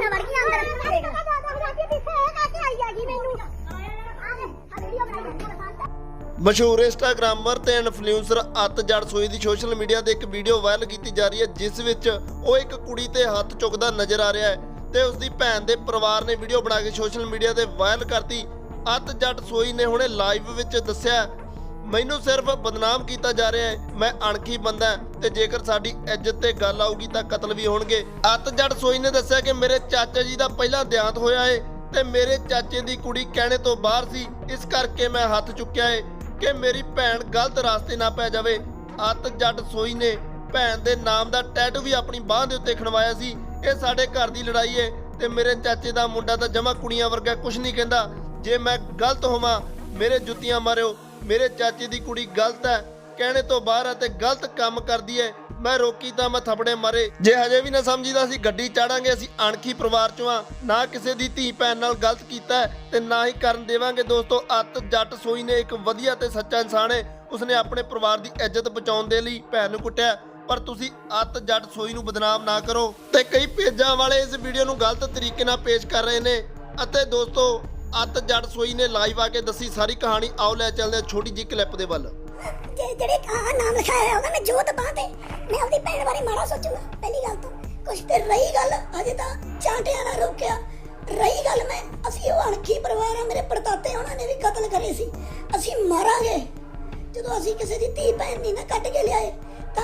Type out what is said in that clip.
ਉਹਨੇ ਵੜ ਗਈ ਅੰਦਰ। ਦੇਖ ਪਿੱਛੇ ਮਸ਼ਹੂਰ ਇੰਸਟਾਗ੍ਰਾਮਰ ਤੇ ਇਨਫਲੂਐਂਸਰ ਅੱਤ ਜੜ ਸੋਈ ਦੀ ਸੋਸ਼ਲ ਮੀਡੀਆ ਤੇ ਇੱਕ ਵੀਡੀਓ ਵਾਇਰਲ ਕੀਤੀ ਜਾ ਰਹੀ ਹੈ, ਜਿਸ ਵਿੱਚ ਉਹ ਇੱਕ ਕੁੜੀ ਤੇ ਹੱਥ ਚੁੱਕਦਾ ਨਜ਼ਰ ਆ ਰਿਹਾ ਹੈ ਤੇ ਉਸ ਦੀ ਭੈਣ ਦੇ ਪਰਿਵਾਰ ਨੇ ਵੀਡੀਓ ਬਣਾ ਕੇ ਸੋਸ਼ਲ ਮੀਡੀਆ ਤੇ ਵਾਇਰਲ ਕਰਤੀ। ਅੱਤ ਜੱਟ ਸੋਈ ਨੇ ਹੁਣੇ ਲਾਈਵ ਵਿੱਚ ਦੱਸਿਆ ਮੈਨੂੰ ਸਿਰਫ ਬਦਨਾਮ ਕੀਤਾ ਜਾ ਰਿਹਾ ਹੈ। ਮੈਂ ਅਣਖੀ ਬੰਦਾ ਤੇ ਜੇਕਰ ਸਾਡੀ ਇੱਜ਼ਤ ਤੇ ਗੱਲ ਆਊਗੀ ਤਾਂ ਕਤਲ ਵੀ ਹੋਣਗੇ। ਅੱਤ ਸੋਈ ਨੇ ਦੱਸਿਆ ਕਿ ਮੇਰੇ ਚਾਚਾ ਜੀ ਦਾ ਪਹਿਲਾਂ ਦੇਹਾਂਤ ਹੋਇਆ ਹੈ ਤੇ ਮੇਰੇ ਚਾਚੇ ਦੀ ਕੁੜੀ ਕਹਿਣੇ ਤੋਂ ਬਾਹਰ ਸੀ। ਇਸ ਕਰਕੇ ਮੈਂ ਹੱਥ ਚੁੱਕਿਆ ਹੈ ਕਿ ਮੇਰੀ ਭੈਣ ਗਲਤ ਰਾਸਤੇ ਨਾ ਪੈ ਜਾਵੇ। ਅੱਤ ਜੱਟ ਸੋਈ ਨੇ ਭੈਣ ਦੇ ਨਾਮ ਦਾ ਟੈਟੂ ਵੀ ਆਪਣੀ ਬਾਹ ਦੇ ਉੱਤੇ ਖਣਵਾਇਆ ਸੀ। ਇਹ ਸਾਡੇ ਘਰ ਦੀ ਲੜਾਈ ਹੈ ਤੇ ਮੇਰੇ ਚਾਚੇ ਦਾ ਮੁੰਡਾ ਤਾਂ ਜਮਾ ਕੁੜੀਆਂ ਵਰਗਾ ਕੁਝ ਨਹੀਂ ਕਹਿੰਦਾ। ਜੇ ਮੈਂ ਗਲਤ ਹੋਵਾਂ, ਮੇਰੇ ਜੁੱਤੀਆਂ ਮਾਰਿਓ। ਮੇਰੇ ਚਾਚੇ ਦੀ ਕੁੜੀ ਗਲਤ ਹੈ, ਕਹਿਣੇ ਤੋਂ ਬਾਹਰ ਹੈ ਤੇ ਗਲਤ ਕੰਮ ਕਰਦੀ ਹੈ, ਮੈਂ ਰੋਕੀ ਤਾਂ ਮੈਂ ਥਪੜੇ ਮਾਰੇ। ਜੇ ਹਜੇ ਵੀ ਨਾ ਸਮਝੀਦਾ ਅਸੀਂ ਗੱਡੀ ਚਾੜਾਂਗੇ, ਅਸੀਂ ਅਣਖੀ ਪਰਿਵਾਰ ਚੋਂ ਆ। ਨਾ ਕਿਸੇ ਦੀ ਧੀ ਭੈਣ ਨਾਲ ਗਲਤ ਕੀਤਾ ਤੇ ਨਾ ਹੀ ਕਰਨ ਦੇਵਾਂਗੇ, ਦੋਸਤੋ, ਅੱਤ, ਜੱਟ, ਸੋਈ ਨੇ ਇੱਕ ਵਧੀਆ ਤੇ ਸੱਚਾ ਇਨਸਾਨ ਹੈ। ਉਸਨੇ ਆਪਣੇ ਪਰਿਵਾਰ ਦੀ ਇੱਜ਼ਤ ਬਚਾਉਣ ਦੇ ਲਈ ਭੈਣ ਨੂੰ ਕੁੱਟਿਆ। ਪਰ ਤੁਸੀਂ ਅੱਤ, ਜੱਟ, ਸੋਈ ਨੂੰ ਬਦਨਾਮ ਨਾ ਕਰੋ। ਤੇ ਕਈ ਪੇਜਾਂ ਵਾਲੇ ਇਸ ਵੀਡੀਓ ਨੂੰ ਗਲਤ ਤਰੀਕੇ ਨਾਲ ਪੇਸ਼ ਕਰ ਰਹੇ ਨੇ। ਅਤੇ ਦੋਸਤੋ ਅੱਤ ਜੱਟ ਸੋਈ ਨੇ ਲਾਈਵ ਆ ਕੇ ਦੱਸੀ ਸਾਰੀ ਕਹਾਣੀ। ਆਓ ਲੈ ਚੱਲਦੇ ਹਾਂ ਛੋਟੀ ਜਿਹੀ ਕਲਿੱਪ ਦੇ ਵੱਲ। ਜੇ ਜਿਹੜੇ ਆ ਨਾਮ ਲਿਖਾਇਆ ਹੈ ਉਹਦਾ ਮੈਂ ਜੋਤ ਬਾਹ ਤੇ। ਮੈਂ ਆਪਣੀ ਭੈਣ ਬਾਰੇ ਮਾੜਾ ਸੋਚੂਗਾ, ਪਹਿਲੀ ਗੱਲ ਤਾਂ। ਕੁਛ ਤੇ ਰਹੀ ਗੱਲ, ਅਜੇ ਤਾਂ ਚਾਂਟਿਆਂ ਨਾਲ ਰੋਕਿਆ। ਰਹੀ ਗੱਲ ਮੈਂ, ਅਸੀਂ ਉਹ ਅਣਖੀ ਪਰਿਵਾਰ ਆ, ਮੇਰੇ ਪੜਤਾਤੇ ਉਹਨਾਂ ਨੇ ਵੀ ਕਤਲ ਕਰੇ ਸੀ। ਅਸੀਂ ਮਾਰਾਂਗੇ। ਜਦੋਂ ਅਸੀਂ ਕਿਸੇ ਦੀ ਧੀ ਭੈਣ ਨਹੀਂ ਨਾ ਕੱਟ ਕੇ ਲਿਆਏ